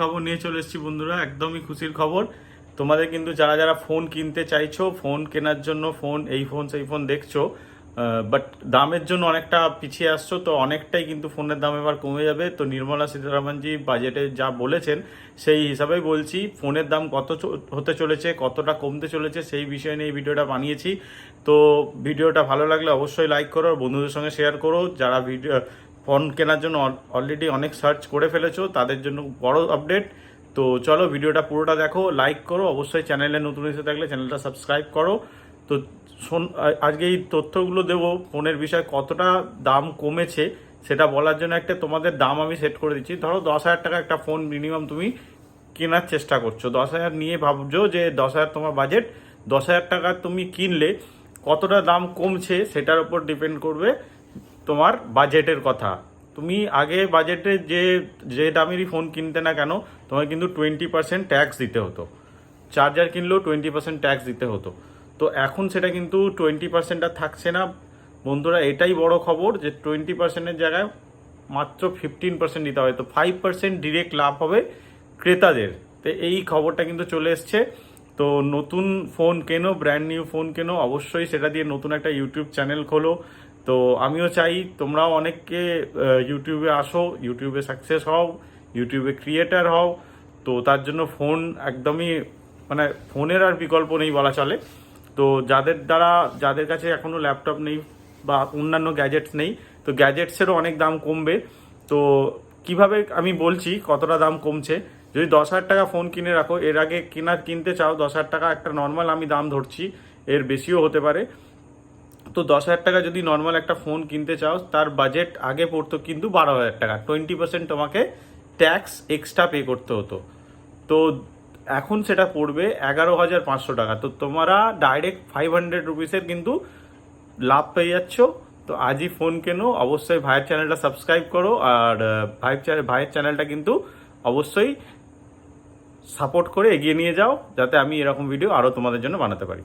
খবর নিয়ে চলে এসেছি বন্ধুরা, একদমই খুশির খবর। তোমাদের কিন্তু যারা যারা ফোন কিনতে চাইছো ফোন কেনার জন্য ফোন এই ফোন সেই ফোন দেখছ বাট দামের জন্য অনেকটা পিছিয়ে আসছো, তো অনেকটাই কিন্তু ফোনের দাম এবার কমে যাবে। তো নির্মলা সীতারামনজি বাজেটে যা বলেছেন, সেই হিসাবেই বলছি ফোনের দাম কত হতে চলেছে, কতটা কমতে চলেছে, সেই বিষয় নিয়ে ভিডিওটা বানিয়েছি। তো ভিডিওটা ভালো লাগলে অবশ্যই লাইক করো, আর বন্ধুদের সঙ্গে শেয়ার করো। যারা ভিডিও ফোন কেনার জন্য অলরেডি অনেক সার্চ করে ফেলেছো, তাদের জন্য বড় আপডেট তো চলো ভিডিওটা পুরোটা দেখো লাইক করো, অবশ্যই চ্যানেলে নতুন এসে থাকলে চ্যানেলটা সাবস্ক্রাইব করো। তো আজকে এই তথ্যগুলো দেবো, ফোনের বিষয়ে কতটা দাম কমেছে, সেটা বলার জন্য একটা তোমাদের দাম আমি সেট করে দিচ্ছি। ধরো দশ হাজার টাকা একটা ফোন মিনিমাম তুমি কেনার চেষ্টা করছ। দশ হাজার নিয়ে ভাবছ যে দশ হাজার তোমার বাজেট দশ হাজার টাকা তুমি কিনলে কতটা দাম কমছে সেটার উপর ডিপেন্ড করবে। তোমার বাজেটের কথা। তুমি আগে বাজেটে যে যে দামেরই ফোন কিনতে না কেন তোমার কিন্তু টোয়েন্টি পার্সেন্ট ট্যাক্স দিতে হতো। চার্জার কিনলেও টোয়েন্টি পার্সেন্ট ট্যাক্স দিতে হতো। তো এখন সেটা কিন্তু টোয়েন্টি পার্সেন্ট আর থাকছে না। বন্ধুরা, এটাই বড় খবর যে টোয়েন্টি পার্সেন্টের জায়গায় মাত্র ফিফটিন পার্সেন্ট দিতে হবে। তো ফাইভ পার্সেন্ট ডিরেক্ট লাভ হবে ক্রেতাদের। তো এই খবরটা কিন্তু চলে এসছে। তো নতুন ফোন কেনো ব্র্যান্ড নিউ ফোন কেনো, অবশ্যই সেটা দিয়ে নতুন একটা ইউটিউব চ্যানেল খোলো। তো আমিও চাই তোমরাও অনেককে ইউটিউবে আসো ইউটিউবে সাকসেস হও ইউটিউবে ক্রিয়েটার হও। তো তার জন্য ফোন একদমই মানে ফোনের আর বিকল্প নেই বলা চলে। তো যাদের দ্বারা, যাদের কাছে এখনও ল্যাপটপ নেই বা অন্যান্য গ্যাজেটস নেই, তো গ্যাজেটসেরও অনেক দাম কমবে। তো কীভাবে আমি বলছি কতটা দাম কমছে? যদি দশ হাজার টাকা ফোন কিনে রাখো, এর আগে কেনার, কিনতে চাও, দশ হাজার টাকা একটা নর্মাল আমি দাম ধরছি, এর বেশিও হতে পারে। তো দশ হাজার টাকা যদি নর্মাল একটা ফোন কিনতে চাও, তার বাজেট আগে পড়তো কিন্তু বারো হাজার টাকা। টোয়েন্টি পার্সেন্ট তোমাকে ট্যাক্স এক্সট্রা পে করতে হতো। তো এখন সেটা পড়বে এগারো হাজার পাঁচশো টাকা। তো তোমরা ডাইরেক্ট ফাইভ হান্ড্রেড রুপিসের কিন্তু লাভ পেয়ে যাচ্ছ। তো আজই ফোন কেনো, অবশ্যই ভাইয়ের চ্যানেলটা সাবস্ক্রাইব করো। আর ভাইয়ের ভাইয়ের চ্যানেলটা কিন্তু অবশ্যই সাপোর্ট করে এগিয়ে নিয়ে যাও, যাতে আমি এরকম ভিডিও আরও তোমাদের জন্য বানাতে পারি।